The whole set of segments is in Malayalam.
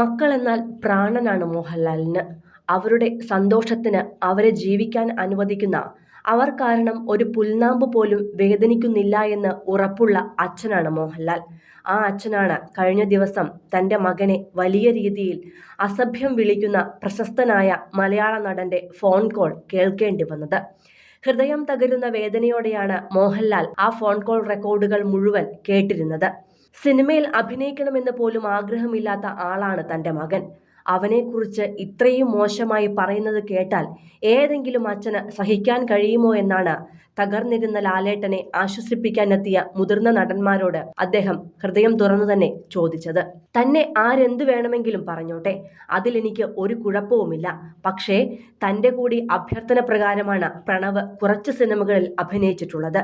മക്കളെന്നാൽ പ്രാണനാണ് മോഹൻലാലിന്. അവരുടെ സന്തോഷത്തിന് അവരെ ജീവിക്കാൻ അനുവദിക്കുന്ന അവർ കാരണം ഒരു പുൽനാമ്പ് പോലും വേദനിക്കുന്നില്ല എന്ന് ഉറപ്പുള്ള അച്ഛനാണ് മോഹൻലാൽ. ആ അച്ഛനാണ് കഴിഞ്ഞ ദിവസം തന്റെ മകനെ വലിയ രീതിയിൽ അസഭ്യം വിളിക്കുന്ന പ്രശസ്തനായ മലയാള നടന്റെ ഫോൺ കോൾ കേൾക്കേണ്ടി വന്നത്. ഹൃദയം തകരുന്ന വേദനയോടെയാണ് മോഹൻലാൽ ആ ഫോൺ കോൾ റെക്കോർഡുകൾ മുഴുവൻ കേട്ടിരുന്നത്. സിനിമയിൽ അഭിനയിക്കണമെന്ന് പോലും ആഗ്രഹമില്ലാത്ത ആളാണ് തന്റെ മകൻ. അവനെക്കുറിച്ച് ഇത്രയും മോശമായി പറയുന്നത് കേട്ടാൽ ഏതെങ്കിലും അച്ഛന് സഹിക്കാൻ കഴിയുമോ എന്നാണ് തകർന്നിരുന്ന ലാലേട്ടനെ ആശ്വസിപ്പിക്കാനെത്തിയ മുതിർന്ന നടന്മാരോട് അദ്ദേഹം ഹൃദയം തുറന്നു തന്നെ ചോദിച്ചത്. തന്നെ ആരെന്തു വേണമെങ്കിലും പറഞ്ഞോട്ടെ അതിലെനിക്ക് ഒരു കുഴപ്പവുമില്ല. പക്ഷേ തന്റെ കൂടി അഭ്യർത്ഥന പ്രകാരമാണ് പ്രണവ് കുറച്ച് സിനിമകളിൽ അഭിനയിച്ചിട്ടുള്ളത്.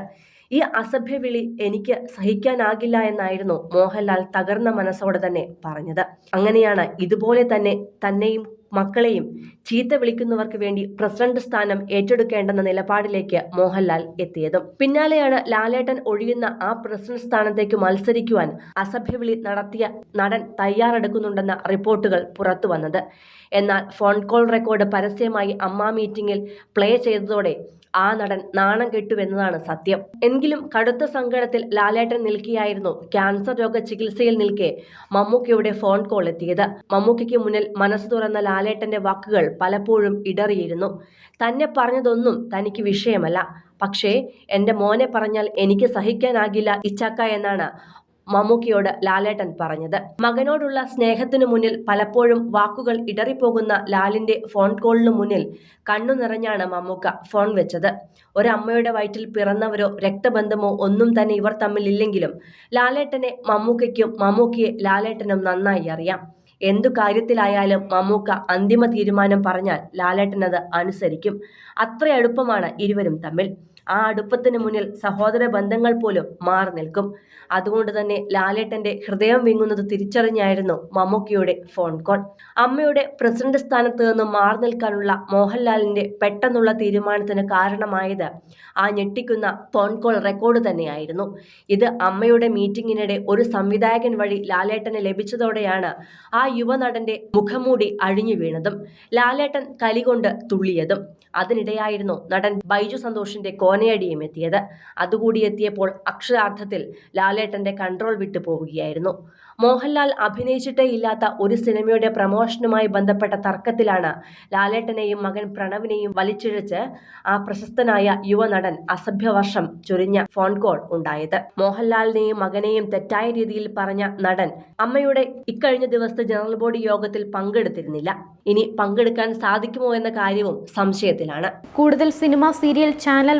ഈ അസഭ്യവിളി എനിക്ക് സഹിക്കാനാകില്ല എന്നായിരുന്നു മോഹൻലാൽ തകർന്ന മനസ്സോടെ തന്നെ പറഞ്ഞത്. അങ്ങനെയാണ് ഇതുപോലെ തന്നെ തന്നെയും മക്കളെയും ചീത്ത വിളിക്കുന്നവർക്ക് വേണ്ടി പ്രസിഡന്റ് സ്ഥാനം ഏറ്റെടുക്കേണ്ടെന്ന നിലപാടിലേക്ക് മോഹൻലാൽ എത്തിയതും. പിന്നാലെയാണ് ലാലേട്ടൻ ഒഴിയുന്ന ആ പ്രസിഡന്റ് സ്ഥാനത്തേക്ക് മത്സരിക്കുവാൻ അസഭ്യവിളി നടത്തിയ നടൻ തയ്യാറെടുക്കുന്നുണ്ടെന്ന റിപ്പോർട്ടുകൾ പുറത്തു വന്നത്. എന്നാൽ ഫോൺ കോൾ റെക്കോർഡ് പരസ്യമായി അമ്മ മീറ്റിംഗിൽ പ്ലേ ചെയ്തതോടെ ആ നടൻ നാണം കെട്ടുവെന്നതാണ് സത്യം. എങ്കിലും കടുത്ത സങ്കടത്തിൽ ലാലേട്ടൻ നിൽക്കുകയായിരുന്നു ക്യാൻസർ രോഗ ചികിത്സയിൽ നിൽക്കെ മമ്മൂക്കയുടെ ഫോൺ കോൾ എത്തിയത്. മമ്മൂക്കയ്ക്ക് മുന്നിൽ മനസ്സ് തുറന്ന ലാലേട്ടന്റെ വാക്കുകൾ പലപ്പോഴും ഇടറിയിരുന്നു. തന്നെ പറഞ്ഞതൊന്നും തനിക്ക് വിഷയമല്ല. പക്ഷേ എന്റെ മോനെ പറഞ്ഞാൽ എനിക്ക് സഹിക്കാനാകില്ല ഇച്ചാക്ക എന്നാണ് മമ്മൂക്കയോട് ലാലേട്ടൻ പറഞ്ഞത്. മകനോടുള്ള സ്നേഹത്തിനു മുന്നിൽ പലപ്പോഴും വാക്കുകൾ ഇടറിപ്പോകുന്ന ലാലിന്റെ ഫോൺ കോളിനു മുന്നിൽ കണ്ണു നിറഞ്ഞാണ് മമ്മൂക്ക ഫോൺ വെച്ചത്. ഒരമ്മയുടെ വയറ്റിൽ പിറന്നവരോ രക്തബന്ധമോ ഒന്നും തന്നെ ഇവർ തമ്മിൽ ഇല്ലെങ്കിലും ലാലേട്ടനെ മമ്മൂക്കയ്ക്കും മമ്മൂക്കയെ ലാലേട്ടനും നന്നായി അറിയാം. എന്തു കാര്യത്തിലായാലും മമ്മൂക്ക അന്തിമ തീരുമാനം പറഞ്ഞാൽ ലാലേട്ടനത് അനുസരിക്കും. അത്ര ഇരുവരും തമ്മിൽ. ആ അടുപ്പത്തിന് മുന്നിൽ സഹോദര ബന്ധങ്ങൾ പോലും മാറി നിൽക്കും. അതുകൊണ്ട് തന്നെ ലാലേട്ടന്റെ ഹൃദയം വിങ്ങുന്നത് തിരിച്ചറിഞ്ഞായിരുന്നു മമ്മൂക്കിയുടെ ഫോൺ കോൾ. അമ്മയുടെ പ്രസിഡന്റ് സ്ഥാനത്ത് നിന്നും മാറി നിൽക്കാനുള്ള മോഹൻലാലിന്റെ പെട്ടെന്നുള്ള തീരുമാനത്തിന് കാരണമായത് ആ ഞെട്ടിക്കുന്ന ഫോൺ കോൾ റെക്കോർഡ് തന്നെയായിരുന്നു. ഇത് അമ്മയുടെ മീറ്റിംഗിനിടെ ഒരു സംവിധായകൻ വഴി ലാലേട്ടന് ലഭിച്ചതോടെയാണ് ആ യുവനടന്റെ മുഖംമൂടി അഴിഞ്ഞു വീണതും. ലാലേട്ടൻ കലികൊണ്ട് തുള്ളിയതും. അതിനിടെയായിരുന്നു നടൻ ബൈജു സന്തോഷിന്റെ കോനയടിയും എത്തിയത് അതുകൂടി എത്തിയപ്പോൾ അക്ഷരാർത്ഥത്തിൽ ലാലേട്ടന്റെ കൺട്രോൾ വിട്ടു പോവുകയായിരുന്നു. മോഹൻലാൽ അഭിനയിച്ചിട്ടേ ഇല്ലാത്ത ഒരു സിനിമയുടെ പ്രമോഷനുമായി ബന്ധപ്പെട്ട തർക്കത്തിലാണ് ലാലേട്ടനെയും മകൻ പ്രണവിനെയും വലിച്ചിഴച്ച് ആ പ്രശസ്തനായ യുവനടൻ അസഭ്യവർഷം ചൊരിഞ്ഞ ഫോൺ കോൾ ഉണ്ടായത്. മോഹൻലാലിനെയും മകനെയും തെറ്റായ രീതിയിൽ പറഞ്ഞ നടൻ അമ്മയുടെ ഇക്കഴിഞ്ഞ ദിവസത്തെ ജനറൽ ബോഡി യോഗത്തിൽ പങ്കെടുത്തിരുന്നില്ല. ഇനി പങ്കെടുക്കാൻ സാധിക്കുമോ എന്ന കാര്യവും സംശയത്തിലാണ്. കൂടുതൽ സിനിമ സീരിയൽ ചാനൽ